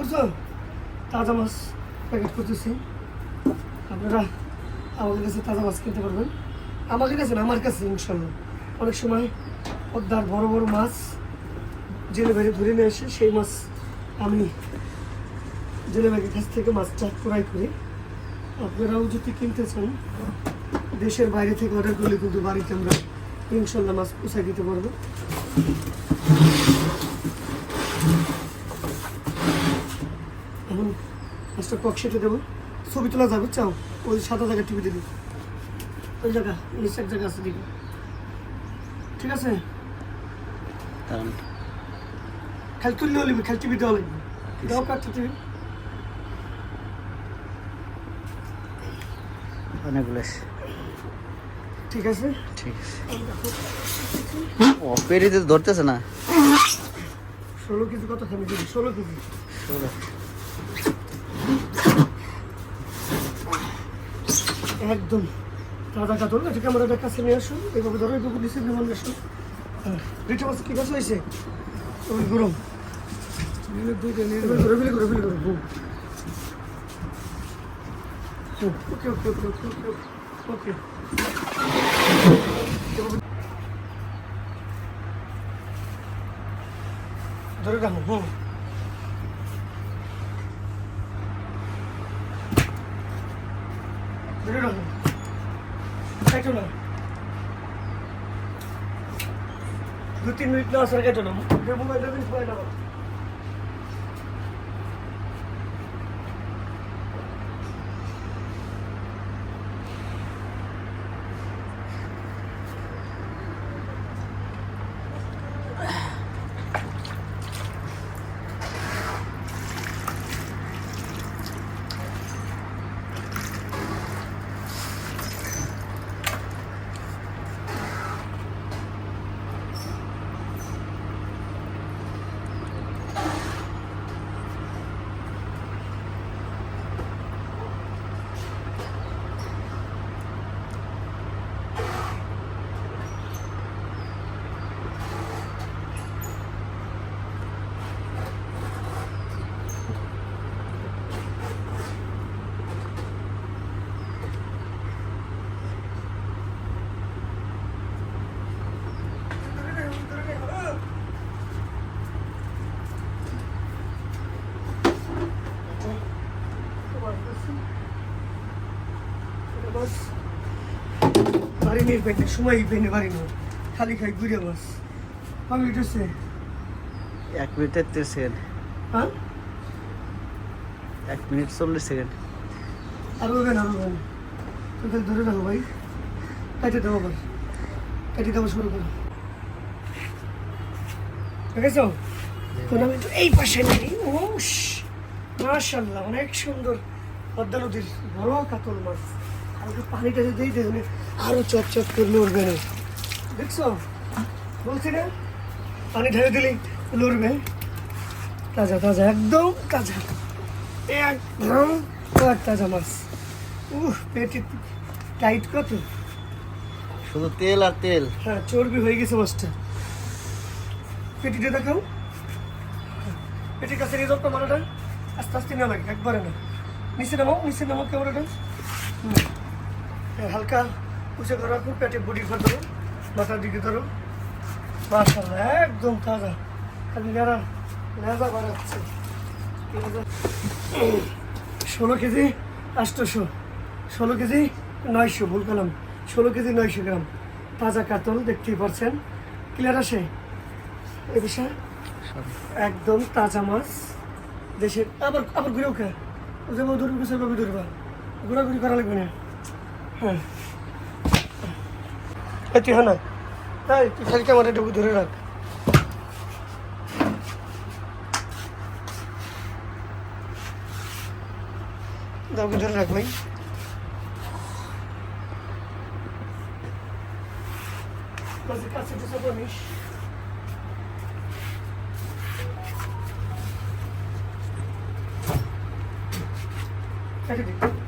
বুঝছ তাজা মাছ প্যাকেট করতেছি। আপনারা আমাদের কাছে তাজা মাছ কিনতে পারবেন। আমাদের কাছে না, আমার কাছে ইনশাল্লাহ অনেক সময় পদ্মার বড় বড় মাছ জেলে বাইরে ধরে নিয়ে আসে, সেই মাছ আমি জেলে বাইরের কাছ থেকে মাছটা ক্রয় করি। আপনারাও যদি কিনতে চান, দেশের বাইরে থেকে অর্ডার করলে কিন্তু বাড়িতে আমরা ইনশাল্লাহ মাছ পৌঁছায় দিতে পারব। কক্সেটে দেবো। ছবি তোলা যাবে চাও? ওই সাদা জায়গা টিভি দিবি। ওই জায়গা নিচের জায়গা আছে দিবি। ঠিক আছে? খালি নিবি খালি টিভি দেওয়া লাগবে। দাও কাটতে টিভি। অনেকগুলো ঠিক আছে? ঠিক আছে। ও পেরিতে ধরতেছে না? ষোলো কেজি কত খাবি? ষোলো কেজি। ষোলো। একদম। তাজা কাতল এটা ক্যামেরাটা কাছে নিয়ে আসুন। এইভাবে ধরো এইভাবে নিচে যেমন আসুন। দুইটা মাছ কি কাছে হয়েছে? ওই গরম। দুইটা নিয়ে ঘুরে ফেলে ঘুরে ফেলে ঘুরে। ওকে ওকে ওকে ওকে ওকে ওকে। ধরে রাখো হুম ধরে রাখো কেটো না দু তিন মিনিট না আসার কেটো না মোবাইল দেবেন পরে না বাড়ি নিয়ে পেটে সময় পেনে বাড়ি নেই খালি খাই ঘুরে বাস আমি উঠেছে? এক মিনিট তেত্রিশ সেকেন্ড। হ্যাঁ? এক মিনিট চল্লিশ সেকেন্ড। আরও বেন আরও বেন তুই ধরে রাখো ভাই। কেটে দেবো আবার। কেটে দেবো শুরু করো। আছে আমি এই পাশে নেই। ওস মাশাল্লাহ অনেক সুন্দর। পদ্মা নদীর বড় কাতল মাছ। আর ওকে পানিটা যদি দিই দেখুন আরও চপ চপ করে লড়বে না। দেখছ? বলছি না? পানি ঢেলে দিলেই লড়বে। তাজা তাজা একদম তাজা। একদম তাজা মাছ। উহ পেটে টাইট কত? শুধু তেল আর তেল। হ্যাঁ চর্বি হয়ে গেছে মাছটা। পেটিটা দেখাও। পেটির কাছে নিয়ে যাও ক্যামেরাটা আস্তে আস্তে না লাগে একবারে না। নিচে নামাও নিচে নামাও ক্যামেরাটা। হুম। হালকা উঁচে করে রাখো পেটে বডি ঘর ধরো মাথার দিকে ধরো মাশাল্লাহ একদম তাজা। খালি নেড়া নেড়া বাড়াচ্ছে। ষোলো কেজি আষ্টশো ষোলো কেজি নয়শো, ভুল করলাম। ষোলো কেজি নয়শো গ্রাম। তাজা কাতল, দেখতেই পারছেন ক্লিয়ার আসে এ বিষয়ে? একদম তাজা মাছ। দেশের আবার আবার ঘুরেও খা ও যাব ধরবি ধরবা ঘোরাঘুরি করা লাগবে না। তুই না। তাই খালি ক্যামেরাটুকু ধরে রাখ। ধরে রাখ ভাই। কাছে কাছে আনিস কেটে দিই